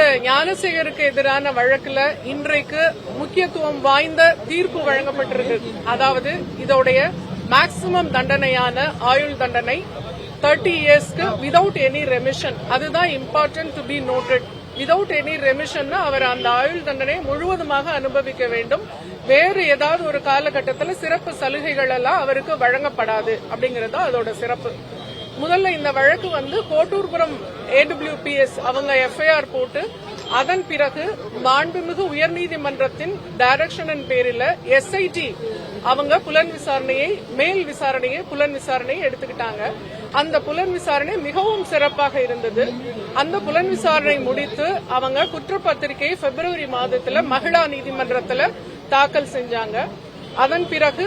இந்த ஞானசேகருக்கு எதிரான வழக்குல இன்றைக்கு முக்கியத்துவம் வாய்ந்த தீர்ப்பு வழங்கப்பட்டிருக்கு. அதாவது இதோடைய மேக்சிமம் தண்டனையான ஆயுள் தண்டனை தேர்ட்டி இயர்ஸ்க்கு விதவுட் எனி ரெமிஷன் அதுதான் important to be noted without any remission அவர் அந்த ஆயுள் தண்டனையை முழுவதுமாக அனுபவிக்க வேண்டும். வேறு ஏதாவது ஒரு காலகட்டத்தில் சிறப்பு சலுகைகள் எல்லாம் அவருக்கு வழங்கப்படாது அப்படிங்கறது தான் அதோட சிறப்பு. முதல்ல இந்த வழக்கு வந்து கோட்டூர்புரம் ஏடபிள்யூபிஎஸ் அவங்க எஃப்ஐஆர் போட்டு அதன் பிறகு மாண்புமிகு உயர்நீதிமன்றத்தின் டைரக்ஷனின் பேரில் எஸ்ஐடி அவங்க புலன் விசாரணையை மேல் விசாரணையை புலன் விசாரணையை எடுத்துக்கிட்டாங்க. அந்த புலன் விசாரணை மிகவும் சிறப்பாக இருந்தது. அந்த புலன் விசாரணை முடித்து அவங்க குற்றப்பத்திரிகையை பிப்ரவரி மாதத்துல மகிழா நீதிமன்றத்துல தாக்கல் செஞ்சாங்க. அதன் பிறகு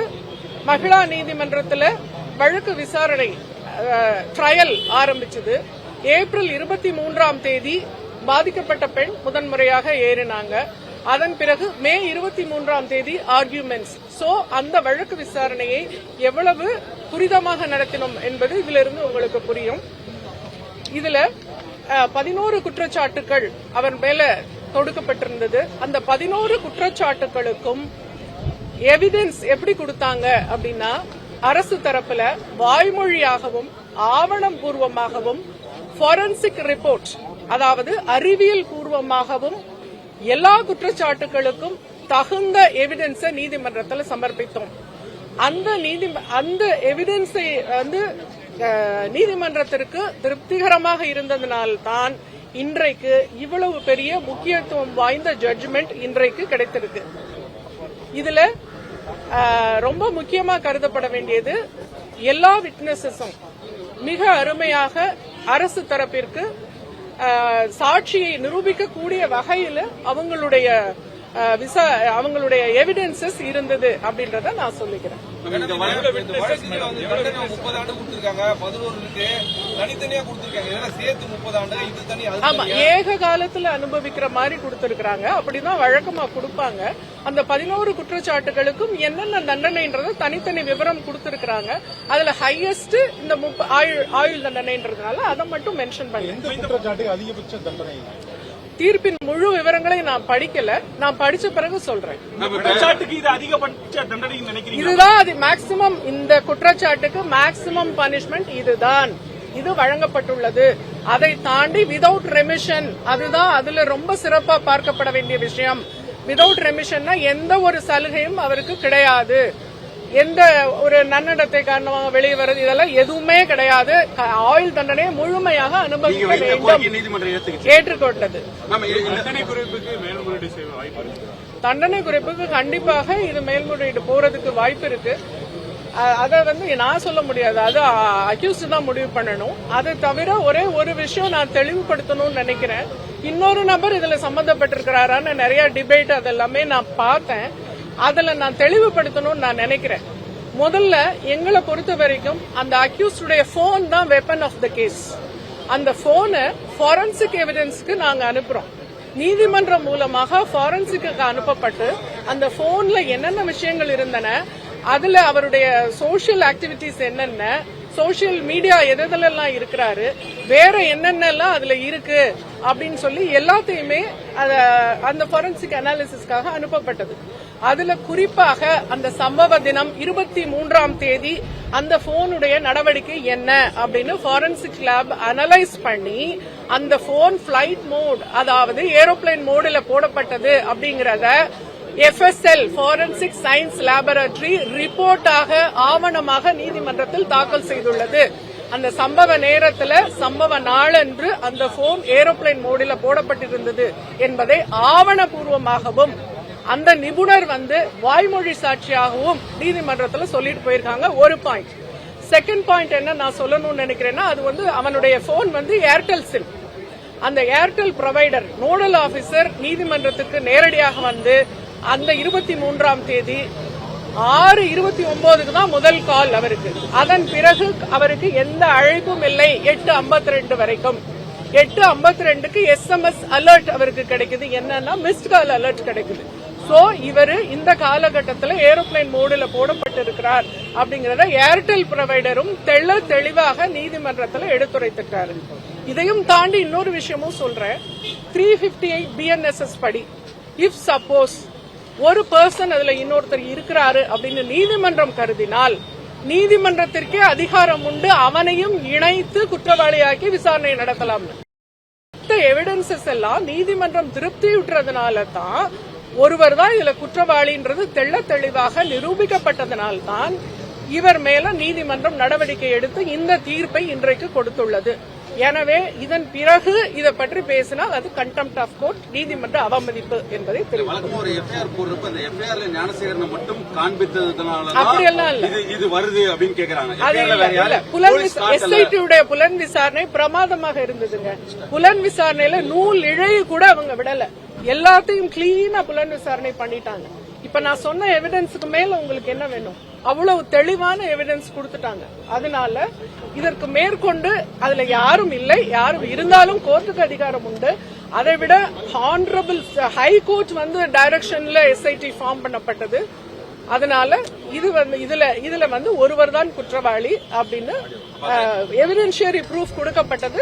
மகிழா நீதிமன்றத்துல வழக்கு விசாரணை ட்ரையல் ஆரம்பிச்சது. ஏப்ரல் இருபத்தி மூன்றாம் தேதி பாதிக்கப்பட்ட பெண் முதன்முறையாக ஏறினாங்க. அதன் பிறகு மே இருபத்தி மூன்றாம் தேதி ஆர்கியூமெண்ட்ஸ் சோ அந்த வழக்கு விசாரணையை எவ்வளவு துரிதமாக நடத்தினோம் என்பது இதிலிருந்து உங்களுக்கு புரியும். இதுல பதினோரு குற்றச்சாட்டுகள் அவர் மேல தொடுக்கப்பட்டிருந்தது. அந்த பதினோரு குற்றச்சாட்டுகளுக்கும் எவிடன்ஸ் எப்படி கொடுத்தாங்க அப்படின்னா அரசு தரப்புல வாய்மொழியாகவும் ஆவணம் பூர்வமாகவும் ஃபாரன்சிக் ரிப்போர்ட் அதாவது அறிவியல் பூர்வமாகவும் எல்லா குற்றச்சாட்டுகளுக்கும் தகுந்த எவிடன்ஸை நீதிமன்றத்தில் சமர்ப்பித்தோம். அந்த நீதி அந்த எவிடன்ஸை வந்து அஹ், நீதிமன்றத்திற்கு திருப்திகரமாக இருந்ததனால்தான் இன்றைக்கு இவ்வளவு பெரிய முக்கியத்துவம் வாய்ந்த ஜட்ஜ்மெண்ட் இன்றைக்கு கிடைத்திருக்கு. இதுல ரொம்ப முக்கியமாக கருதப்பட வேண்டியது எல்லா விட்னஸஸும் மிக அருமையாக அரசு தரப்பிற்கு சாட்சியை நிரூபிக்கக்கூடிய வகையில் அவங்களுடைய விசா அவங்களுடைய எவிடன்சஸ் இருந்தது அப்படின்றத நான் சொல்லிக்கிறேன். இந்த வழக்குல இந்த வழக்குல வந்து தண்டனை முப்பது ஆண்டு கொடுத்திருக்காங்க. பதினோருக்கு தனித்தனியா கொடுத்திருக்காங்க. இதெல்லாம் சேர்த்து முப்பது ஆண்டு. இது தனி அது ஆமா ஏக காலத்துல அனுபவிக்கிற மாதிரி கொடுத்திருக்காங்க அப்படிதான் வழக்கமா கொடுப்பாங்க. அந்த பதினோரு குற்றச்சாட்டுகளுக்கும் என்னென்ன தண்டனைன்றத தனித்தனி விவரம் கொடுத்திருக்காங்க அதுல ஹையஸ்ட் இந்த முப்ப- ஆயுள் ஆயுள் தண்டனைன்றதுனால அதை மட்டும் மென்ஷன் பண்ணேன் எந்த குற்றச்சாட்டுக்கு அதிகபட்ச தண்டனை? தீர்ப்பின் முழு விவரங்களை நான் படிக்கல. நான் படிச்ச பிறகு சொல்றேன். இதுதான் அது மேக்சிமம் இந்த குற்றச்சாட்டுக்கு மேக்சிமம் பனிஷ்மெண்ட் இதுதான். இது வழங்கப்பட்டுள்ளது. அதை தாண்டி விதவுட் ரெமிஷன் அதுதான் அதுல ரொம்ப சிறப்பா பார்க்கப்பட வேண்டிய விஷயம். விதவுட் ரெமிஷன்னா எந்த ஒரு சலுகையும் அவருக்கு கிடையாது. எந்த ஒரு நன்னடத்தை காரணமாக வெளியே வருது இதெல்லாம் எதுவுமே கிடையாது. ஆயுள் தண்டனையை முழுமையாக அனுபவிக்க வேண்டும். ஏற்றுக்கொண்டது. தண்டனை குறைப்புக்கு மேல்முறையீடு செய்ய வாய்ப்பு இருக்கு. தண்டனை குறைப்புக்கு கண்டிப்பாக இது மேல்முறையீடு போறதுக்கு வாய்ப்பு இருக்கு. அதை வந்து நான் சொல்ல முடியாது. அது அக்யூஸ்ட் தான் முடிவு பண்ணணும். அதை தவிர ஒரே ஒரு விஷயம் நான் தெளிவுபடுத்தணும்னு நினைக்கிறேன். இன்னொரு நபர் இதுல சம்பந்தப்பட்டிருக்கிறாரான்னு நிறைய டிபேட் அதெல்லாமே நான் பார்த்தேன். அதுல நான் தெளிவுபடுத்தணும்னு நான் நினைக்கிறேன். முதல்ல எங்களை பொறுத்த வரைக்கும் அந்த அக்யூஸ்டுடைய போன் தான் வெப்பன் ஆஃப் த கேஸ் அந்த போனை ஃபாரன்சிக் எவிடன்ஸ்க்கு நாங்க அனுப்புறோம். நீதிமன்றம் மூலமாக ஃபாரன்சிக்கு அனுப்பப்பட்டு அந்த போன்ல என்னென்ன விஷயங்கள் இருந்தன அதுல அவருடைய சோஷியல் ஆக்டிவிட்டிஸ் என்னென்ன சோஷியல் மீடியா எதெல்லாம் இருக்கிறாரு வேற என்னென்னலாம் அதுல இருக்கு அப்படின்னு சொல்லி எல்லாத்தையுமே அந்த ஃபாரன்சிக் அனாலிசிஸ்க்காக அனுப்பப்பட்டது. அதுல குறிப்பாக அந்த சம்பவ தினம் இருபத்தி மூன்றாம் தேதி அந்த போனுடைய நடவடிக்கை என்ன அப்படின்னு ஃபாரன்சிக் லேப் அனலைஸ் பண்ணி அந்த போன் பிளைட் மோட் அதாவது ஏரோப்ளேன் மோடில் போடப்பட்டது அப்படிங்கறத எஃப்எஸ்எல் ஃபாரன்சிக் சயின்ஸ் லேபரட்டரி ரிப்போர்ட்டாக ஆவணமாக நீதிமன்றத்தில் தாக்கல் செய்துள்ளது. அந்த சம்பவ நேரத்துல சம்பவ நாளன்று அந்த போன் ஏரோப்ளேன் மோடில போடப்பட்டிருந்தது என்பதை ஆவணபூர்வமாகவும் அந்த நிபுணர் வந்து வாய்மொழி சாட்சியாகவும் நீதிமன்றத்தில் சொல்லிட்டு போயிருக்காங்க. ஒரு பாயிண்ட் செகண்ட் பாயிண்ட் என்ன நான் சொல்லணும்னு நினைக்கிறேன்னா அது வந்து அவனுடைய போன் வந்து ஏர்டெல் சிம் அந்த ஏர்டெல் ப்ரொவைடர் நோடல் ஆபீசர் நீதிமன்றத்துக்கு நேரடியாக வந்து அந்த இருபத்தி மூன்றாம் தேதி ஆறு இருபத்தி ஒன்பதுக்கு தான் முதல் கால் அவருக்கு. அதன் பிறகு அவருக்கு எந்த அழைப்பும் இல்லை. எட்டு ஐம்பத்தி ரெண்டு வரைக்கும். எட்டு ஐம்பத்தி ரெண்டுக்கு எஸ்எம்எஸ் அலர்ட் அவருக்கு கிடைக்குது. என்னன்னா மிஸ்ட் கால் அலர்ட் கிடைக்குது. சோ இவரு இந்த காலகட்டத்தில் ஏரோப்ளேன் மோடுல போடப்பட்டிருக்கிறார் அப்படிங்கறத ஏர்டெல் ப்ரொவைடரும் தெள்ள தெளிவாக நீதிமன்றத்தில் எடுத்துரைத்திருக்காரு. இதையும் தாண்டி இன்னொரு விஷயமும் சொல்றேன். த்ரீ பிப்டி எயிட் பிஎன்எஸ்எஸ் படி இஃப் சப்போஸ் ஒரு பர்சன் அதுல இன்னொருத்தர் இருக்கிறாரு அப்படின்னு நீதிமன்றம் கருதினால் நீதிமன்றத்திற்கே அதிகாரம் உண்டு அவனையும் இணைத்து குற்றவாளியாக்கி விசாரணை நடத்தலாம்னு. எவிடன்சஸ் எல்லாம் நீதிமன்றம் திருப்தியுற்றதுனால தான் ஒருவர் தான் இதுல குற்றவாளின்றது தெள்ள தெளிவாக நிரூபிக்கப்பட்டதனால் தான் இவர் மேல நீதிமன்றம் நடவடிக்கை எடுத்து இந்த தீர்ப்பை இன்றைக்கு கொடுத்துள்ளது எனவே இதன் பிறகு இதை பற்றி பேசினால் அது கண்டெம்ட் ஆஃப் கோர்ட் நீதிமன்ற அவமதிப்பு என்பதை தெரிவிக்கும் வழக்கமா ஒரு எஃப்ஐஆர் போடுறப்ப அந்த எஃப்ஐஆர்ல ஞானசேகரனை மட்டும் காண்பித்ததுனாலதான் அப்படியெல்லாம் இல்ல. இது இது வருது அப்படின்னு கேக்குறாங்க அது FIR ல இல்ல, வேற இல்ல. யாரும் புலன் போலீஸ் காட்டல. எஸ்ஐடி உடைய புலன் விசாரணை பிரமாதமாக இருந்ததுங்க புலன் விசாரணையில நூல் இழைய கூட அவங்க விடல எல்லாத்தையும் கிளீனா புலன் விசாரணை பண்ணிட்டாங்க. இப்ப நான் சொன்ன எவிடன்ஸுக்கு மேல உங்களுக்கு என்ன வேணும்? அவ்வளவு தெளிவான எவிடன்ஸ் கொடுத்துட்டாங்க. அதனால இதற்கு மேற்கொண்டு அதுல யாரும் இல்லை. யாரும் இருந்தாலும் கோர்ட்டுக்கு அதிகாரம் உண்டு. அதை விட ஹானரபிள் ஹை கோர்ட் வந்து டைரக்ஷன்ல எஸ்ஐடி ஃபார்ம் பண்ணப்பட்டது. அதனால இது வந்து இதுல இதுல வந்து ஒருவர் தான் குற்றவாளி அப்படின்னு uh, எவிடென்ஷியரி ப்ரூஃப் கொடுக்கப்பட்டது.